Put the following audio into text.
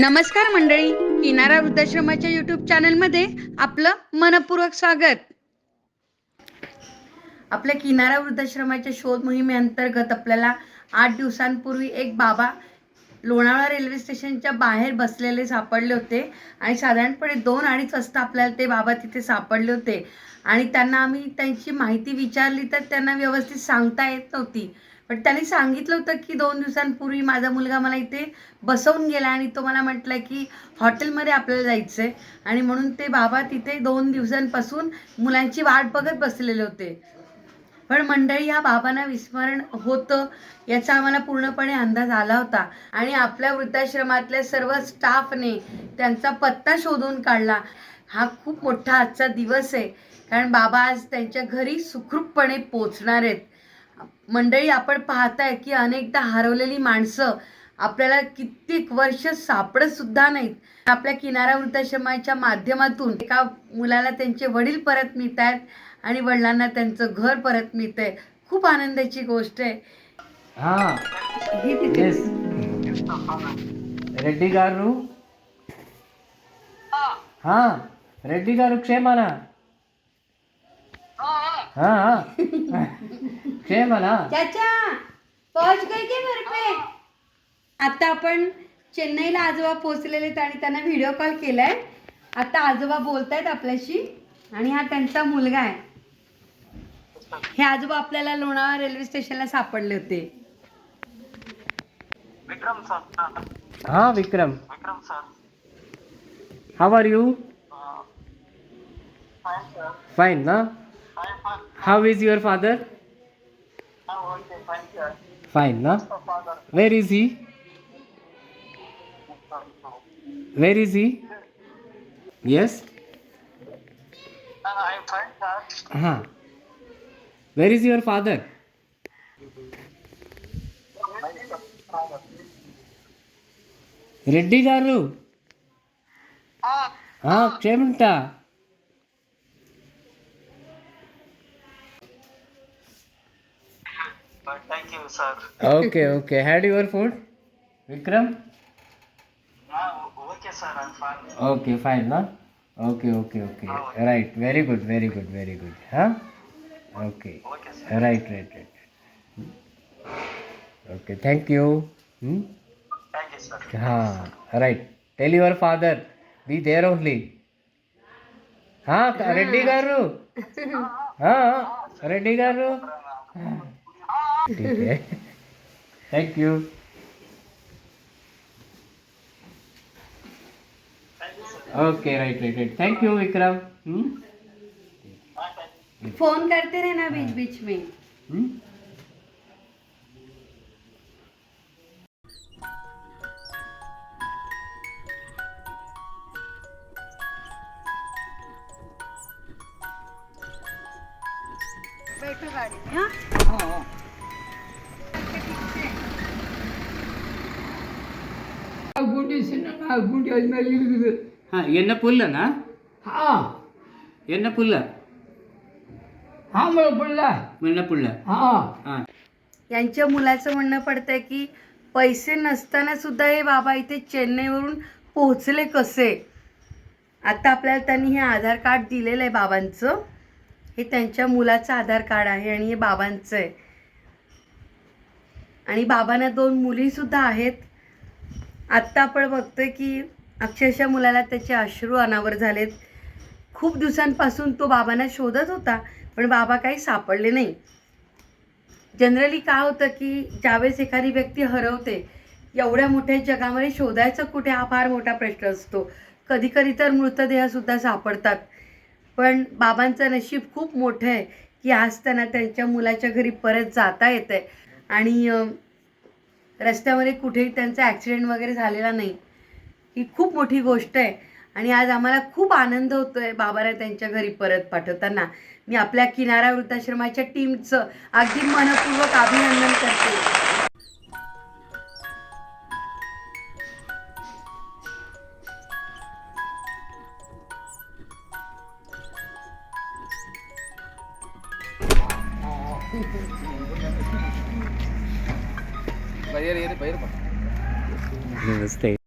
नमस्कार मंडळी किनारा वृद्धाश्रमाच्या युट्यूब चॅनलमध्ये आपलं मनपूर्वक स्वागत. आपल्या किनारा वृद्धाश्रमाच्या शोध मोहिमेअंतर्गत आपल्याला आठ दिवसांपूर्वी एक बाबा लोणावळा रेल्वे स्टेशनच्या बाहेर बसलेले सापडले होते आणि साधारणपणे दोन अडीच वाजता आपल्याला ते बाबा तिथे सापडले होते. आणि त्यांना आम्ही त्यांची माहिती विचारली तर त्यांना व्यवस्थित सांगता येत नव्हती. पण त्यांनी सांगितलं होतं की दोन दिवसांपूर्वी माझा मुलगा मला इथे बसवून गेला आणि तो मला म्हटलं की हॉटेलमध्ये आपल्याला जायचं आहे आणि म्हणून ते बाबा तिथे दोन दिवसांपासून मुलांची वाट बघत बसलेले होते. पण मंडळी ह्या बाबांना विस्मरण होतं याचा आम्हाला पूर्णपणे अंदाज आला होता. आणि आपल्या वृद्धाश्रमातल्या सर्व स्टाफने त्यांचा पत्ता शोधून काढला. हा खूप मोठा आजचा दिवस आहे. कारण बाबा आज त्यांच्या घरी सुखरूपपणे पोचणार आहेत. मंडळी आपण पाहताय की अनेकदा हरवलेली माणसं आपल्याला कित्येक वर्ष सापडत सुद्धा नाहीत आपल्या किनारा वृद्धाश्रमाच्या माध्यमातून एका मुलाला त्यांचे वडील परत मिळत आहेत आणि वडिलांना त्यांचं घर परत मिळत आहे खूप आनंदाची गोष्ट आहे हाँ ही तिथे यस రెడ్డి గారు हाँ రెడ్డి గారు క్షేమనా आता आपण चेन्नईला आजोबा पोहोचलेले आणि त्यांना व्हिडिओ कॉल केलाय. आता आजोबा बोलतायत आपल्याशी आणि हा त्यांचा मुलगा आहे. हे आजोबा आपल्याला लोणावळा रेल्वे स्टेशनला सापडले होते. Vikram sir Vikram. Vikram sir are you fine ना? How is your father? Fine, no? Where is he? Where is he? Yes? Uh, I'm fine, sir. Uh-huh. Where is your father? Reddy garu క్షేమంటా sir. Okay, okay. Had your food, Vikram? Uh, okay, sir. I'm fine. Okay, fine, na? Okay, okay, okay. Oh, okay. Right. Very good, very good, very good. Huh? Okay. okay sir. right, right, right. Okay, thank you. Hmm? Thank you, sir. Ah, right. Tell your father, be there only. Reddy గారు రెడ్డి గారు ठीक आहे. Thank you okay right right right thank you Vikram phone करते रहना beach beach में. हम्म? गाड़ी என்ன என்ன यांच्या मुलाचं म्हणणं पडतंय की पैसे नसताना सुद्धा हे बाबा इथे चेन्नईवरून पोहोचले कसे? आता आपल्याला त्यांनी हे आधार कार्ड दिलेलं आहे बाबांचं. हे त्यांच्या मुलाचं आधार कार्ड आहे आणि हे बाबांचं आहे. आणि बाबांना दोन मुलीसुद्धा आहेत. आत्ता आपण बघतोय की अक्षरशः मुलाला त्याचे अश्रू अनावर झालेत. खूप दिवसांपासून तो बाबांना शोधत होता पण बाबा काही सापडले नाही. जनरली काय होतं की ज्यावेळेस एखादी व्यक्ती हरवते एवढ्या मोठ्या जगामध्ये शोधायचं कुठे हा फार मोठा प्रश्न असतो. कधी कधी तर मृतदेहसुद्धा सापडतात. पण बाबांचं नशीब खूप मोठं आहे की आज त्यांना त्यांच्या मुलाच्या घरी परत जाता येतं आहे आणि रस्त्यामध्ये कुठेही त्यांचा ॲक्सिडेंट वगैरे झालेला नाही. ही खूप मोठी गोष्ट आहे. आणि आज आम्हाला खूप आनंद होतो आहे बाबाला त्यांच्या घरी परत पाठवताना. मी आपल्या किनारा वृद्धाश्रमाच्या टीमचं अगदी मनपूर्वक अभिनंदन करते. పదిహేను పదిహేను నమస్తే.